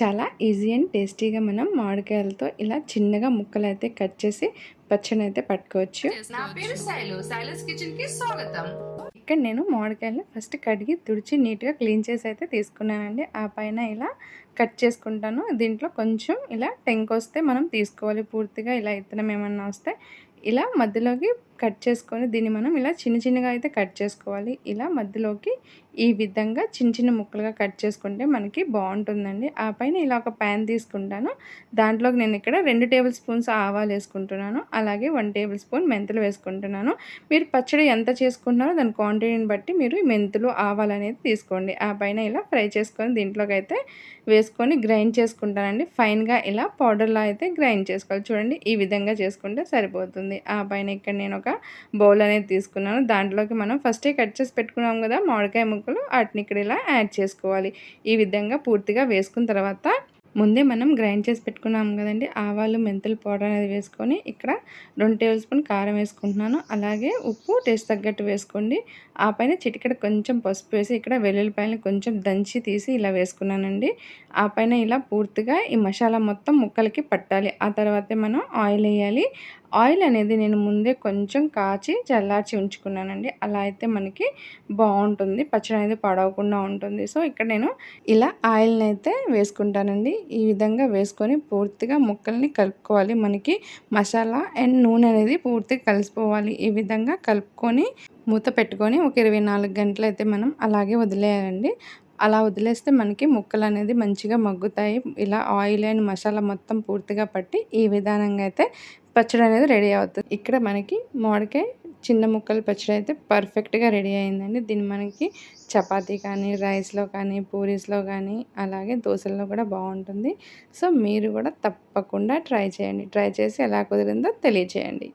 చాలా easy and టేస్టీగా మనం మామిడికాయలతో ఇలా చిన్నగా ముక్కలు అయితే కట్ చేసి పచ్చడి అయితే పట్టుకోవచ్చు. నా పేరు శైలు. శైలస్ కిచెన్కి స్వాగతం. ఇక్కడ నేను మామిడికాయలు ఫస్ట్ కడిగి తుడిచి నీట్గా క్లీన్ చేసి అయితే తీసుకున్నానండి. ఆ పైన ఇలా కట్ చేసుకుంటాను. దీంట్లో కొంచెం ఇలా టెంక్ వస్తే మనం తీసుకోవాలి. పూర్తిగా ఇలా ఇత్తనం ఏమన్నా వస్తే ఇలా మధ్యలోకి కట్ చేసుకొని దీన్ని మనం ఇలా చిన్న చిన్నగా అయితే కట్ చేసుకోవాలి. ఇలా మధ్యలోకి ఈ విధంగా చిన్న చిన్న ముక్కలుగా కట్ చేసుకుంటే మనకి బాగుంటుందండి. ఆ పైన ఇలా ఒక ప్యాన్ తీసుకుంటాను. దాంట్లోకి నేను ఇక్కడ రెండు టేబుల్ స్పూన్స్ ఆవాలు వేసుకుంటున్నాను. అలాగే వన్ టేబుల్ స్పూన్ మెంతులు వేసుకుంటున్నాను. మీరు పచ్చడి ఎంత చేసుకుంటున్నారో దాని క్వాంటిటీని బట్టి మీరు మెంతులు ఆవాలు అనేది తీసుకోండి. ఆ పైన ఇలా ఫ్రై చేసుకొని దీంట్లోకి అయితే వేసుకొని గ్రైండ్ చేసుకుంటానండి. ఫైన్గా ఇలా పౌడర్లా అయితే గ్రైండ్ చేసుకోవాలి. చూడండి ఈ విధంగా చేసుకుంటే సరిపోతుంది. ఆ పైన ఇక్కడ నేను ఒక బౌల్ అనేది తీసుకున్నాను. దాంట్లోకి మనం ఫస్టే కట్ చేసి పెట్టుకున్నాం కదా మామిడికాయ ముక్కలు వాటిని ఇక్కడ ఇలా యాడ్ చేసుకోవాలి. ఈ విధంగా పూర్తిగా వేసుకున్న తర్వాత ముందే మనం గ్రైండ్ చేసి పెట్టుకున్నాం కదండి ఆవాలు మెంతులు పౌడర్ అనేది వేసుకొని ఇక్కడ రెండు టేబుల్ స్పూన్ కారం వేసుకుంటున్నాను. అలాగే ఉప్పు టేస్ట్ తగ్గట్టు వేసుకోండి. ఆ పైన చిటికెడ కొంచెం పసుపు వేసి ఇక్కడ వెల్లుల్లిపాయలు కొంచెం దంచి తీసి ఇలా వేసుకున్నానండి. ఆ పైన ఇలా పూర్తిగా ఈ మసాలా మొత్తం ముక్కలకి పట్టాలి. ఆ తర్వాతే మనం ఆయిల్ వేయాలి. ఆయిల్ అనేది నేను ముందే కొంచెం కాచి చల్లార్చి ఉంచుకున్నానండి. అలా అయితే మనకి బాగుంటుంది. పచ్చడి అనేది పడవకుండా ఉంటుంది. సో ఇక్కడ నేను ఇలా ఆయిల్ని అయితే వేసుకుంటానండి. ఈ విధంగా వేసుకొని పూర్తిగా ముక్కల్ని కలుపుకోవాలి. మనకి మసాలా అండ్ నూనె అనేది పూర్తిగా కలిసిపోవాలి. ఈ విధంగా కలుపుకొని మూత పెట్టుకొని ఒక ఇరవై నాలుగు గంటలు అయితే మనం అలాగే వదిలేయాలండి. అలా వదిలేస్తే మనకి ముక్కలు అనేది మంచిగా మగ్గుతాయి. ఇలా ఆయిల్ అండ్ మసాలా మొత్తం పూర్తిగా పట్టి ఈ విధానంగా అయితే పచ్చడి అనేది రెడీ అవుతుంది. ఇక్కడ మనకి మామిడికాయ చిన్న ముక్కలు పచ్చడి అయితే పర్ఫెక్ట్గా రెడీ అయిందండి. దీన్ని మనకి చపాతీ కానీ రైస్లో కానీ పూరీస్లో కానీ అలాగే దోశల్లో కూడా బాగుంటుంది. సో మీరు కూడా తప్పకుండా ట్రై చేయండి. ట్రై చేసి ఎలా కుదిరిందో తెలియచేయండి.